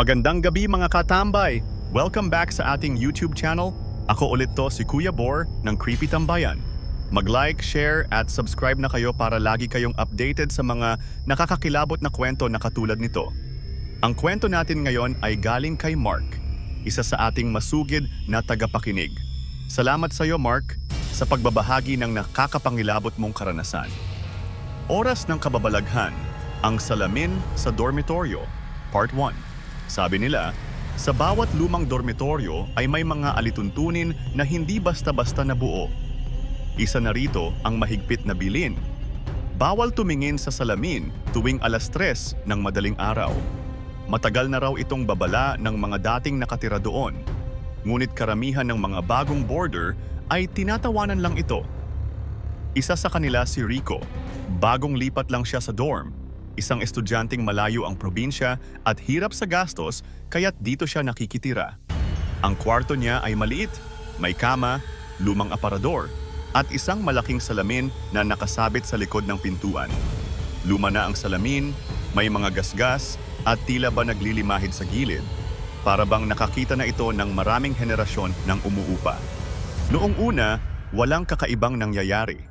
Magandang gabi mga katambay! Welcome back sa ating YouTube channel. Ako ulit to si Kuya Bor ng Creepy Tambayan. Mag-like, share at subscribe na kayo para lagi kayong updated sa mga nakakakilabot na kwento na katulad nito. Ang kwento natin ngayon ay galing kay Mark, isa sa ating masugid na tagapakinig. Salamat sa iyo Mark sa pagbabahagi ng nakakapangilabot mong karanasan. Oras ng kababalaghan, ang salamin sa dormitoryo, Part 1. Sabi nila, sa bawat lumang dormitoryo ay may mga alituntunin na hindi basta-basta nabuo. Isa na rito ang mahigpit na bilin. Bawal tumingin sa salamin tuwing alas tres ng madaling araw. Matagal na raw itong babala ng mga dating nakatira doon. Ngunit karamihan ng mga bagong boarder ay tinatawanan lang ito. Isa sa kanila si Rico. Bagong lipat lang siya sa dorm. Isang estudyanteng malayo ang probinsya at hirap sa gastos kaya't dito siya nakikitira. Ang kwarto niya ay maliit, may kama, lumang aparador, at isang malaking salamin na nakasabit sa likod ng pintuan. Luma na ang salamin, may mga gasgas, at tila ba naglilimahid sa gilid. Para bang nakakita na ito ng maraming henerasyon ng umuupa. Noong una, walang kakaibang nangyayari.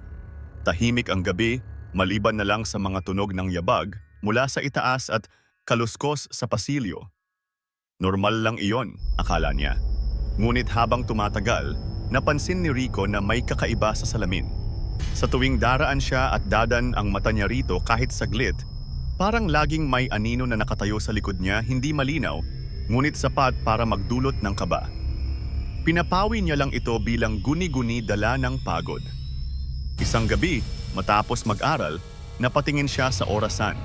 Tahimik ang gabi, maliban na lang sa mga tunog ng yabag mula sa itaas at kaluskos sa pasilyo. Normal lang iyon, akala niya. Ngunit habang tumatagal, napansin ni Rico na may kakaiba sa salamin. Sa tuwing daraan siya at dadan ang mata niya rito kahit saglit, parang laging may anino na nakatayo sa likod niya hindi malinaw, ngunit sapat para magdulot ng kaba. Pinapawi niya lang ito bilang guni-guni dala ng pagod. Isang gabi, matapos mag-aral, napatingin siya sa orasan.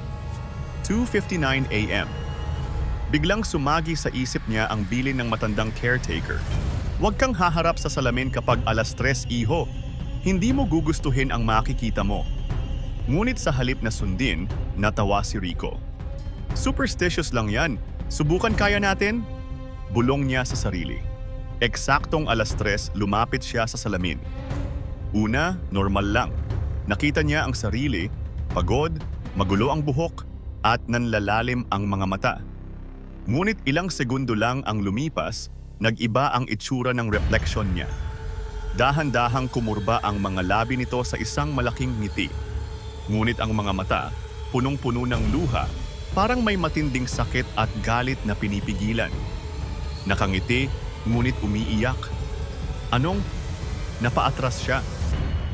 2.59 a.m. Biglang sumagi sa isip niya ang bilin ng matandang caretaker. Huwag kang haharap sa salamin kapag alas tres iho. Hindi mo gugustuhin ang makikita mo. Ngunit sa halip na sundin, natawa si Rico. Superstitious lang yan. Subukan kaya natin? Bulong niya sa sarili. Eksaktong alas tres, lumapit siya sa salamin. Una, normal lang. Nakita niya ang sarili, pagod, magulo ang buhok, at nanlalalim ang mga mata. Ngunit ilang segundo lang ang lumipas, nag-iba ang itsura ng refleksyon niya. Dahan-dahang kumurba ang mga labi nito sa isang malaking ngiti. Ngunit ang mga mata, punong-puno ng luha, parang may matinding sakit at galit na pinipigilan. Nakangiti, ngunit umiiyak. Anong? Napaatras siya.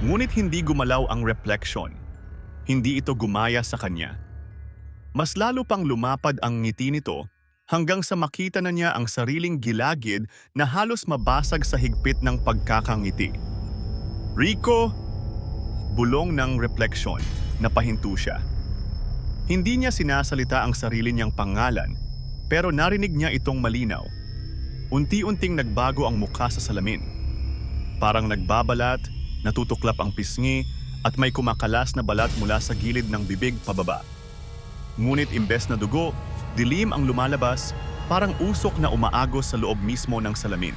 Ngunit hindi gumalaw ang reflection. Hindi ito gumaya sa kanya. Mas lalo pang lumapad ang ngiti nito hanggang sa makita na niya ang sariling gilagid na halos mabasag sa higpit ng pagkakangiti. Rico! Bulong ng refleksyon, napahinto siya. Hindi niya sinasalita ang sarili niyang pangalan, pero narinig niya itong malinaw. Unti-unting nagbago ang mukha sa salamin. Parang nagbabalat, natutuklap ang pisngi, at may kumakalas na balat mula sa gilid ng bibig pababa. Ngunit imbes na dugo, dilim ang lumalabas, parang usok na umaagos sa loob mismo ng salamin.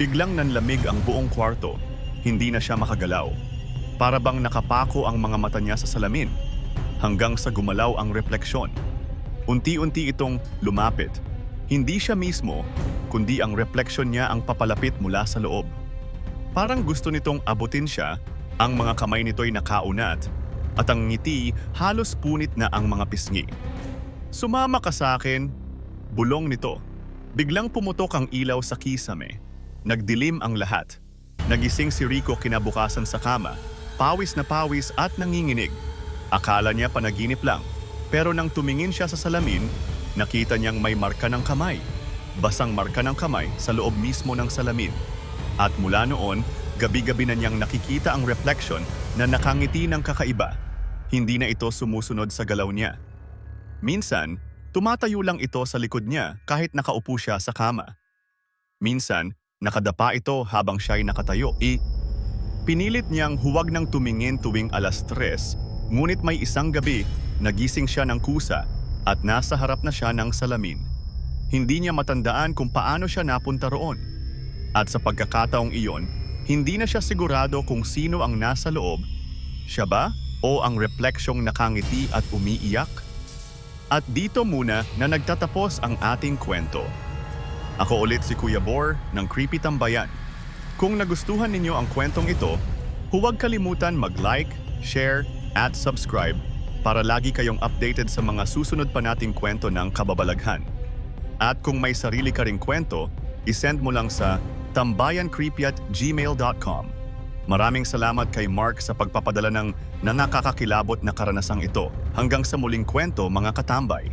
Biglang nanlamig ang buong kwarto, hindi na siya makagalaw. Para bang nakapako ang mga mata niya sa salamin, hanggang sa gumalaw ang refleksyon. Unti-unti itong lumapit. Hindi siya mismo, kundi ang refleksyon niya ang papalapit mula sa loob. Parang gusto nitong abutin siya, ang mga kamay nito'y nakaunat, at ang ngiti halos punit na ang mga pisngi. Sumama ka sa akin, bulong nito. Biglang pumutok ang ilaw sa kisame. Nagdilim ang lahat. Nagising si Rico kinabukasan sa kama, pawis na pawis at nanginginig. Akala niya panaginip lang, pero nang tumingin siya sa salamin, nakita niyang may marka ng kamay. Basang marka ng kamay sa loob mismo ng salamin. At mula noon, gabi-gabi na niyang nakikita ang reflection na nakangiti ng kakaiba. Hindi na ito sumusunod sa galaw niya. Minsan, tumatayo lang ito sa likod niya kahit nakaupo siya sa kama. Minsan, nakadapa ito habang siya'y nakatayo. I, pinilit niyang huwag nang tumingin tuwing alas tres, ngunit may isang gabi, nagising siya ng kusa at nasa harap na siya ng salamin. Hindi niya matandaan kung paano siya napunta roon. At sa pagkakataong iyon, hindi na siya sigurado kung sino ang nasa loob. Siya ba o ang refleksyong nakangiti at umiiyak? At dito muna na nagtatapos ang ating kwento. Ako ulit si Kuya Bor ng Creepy Tambayan. Kung nagustuhan ninyo ang kwentong ito, huwag kalimutan mag-like, share, at subscribe para lagi kayong updated sa mga susunod pa nating kwento ng kababalaghan. At kung may sarili ka ring kwento, isend mo lang sa tambayancreepy at gmail.com. Maraming salamat kay Mark sa pagpapadala ng na nakakakilabot na karanasang ito. Hanggang sa muling kwento mga katambay.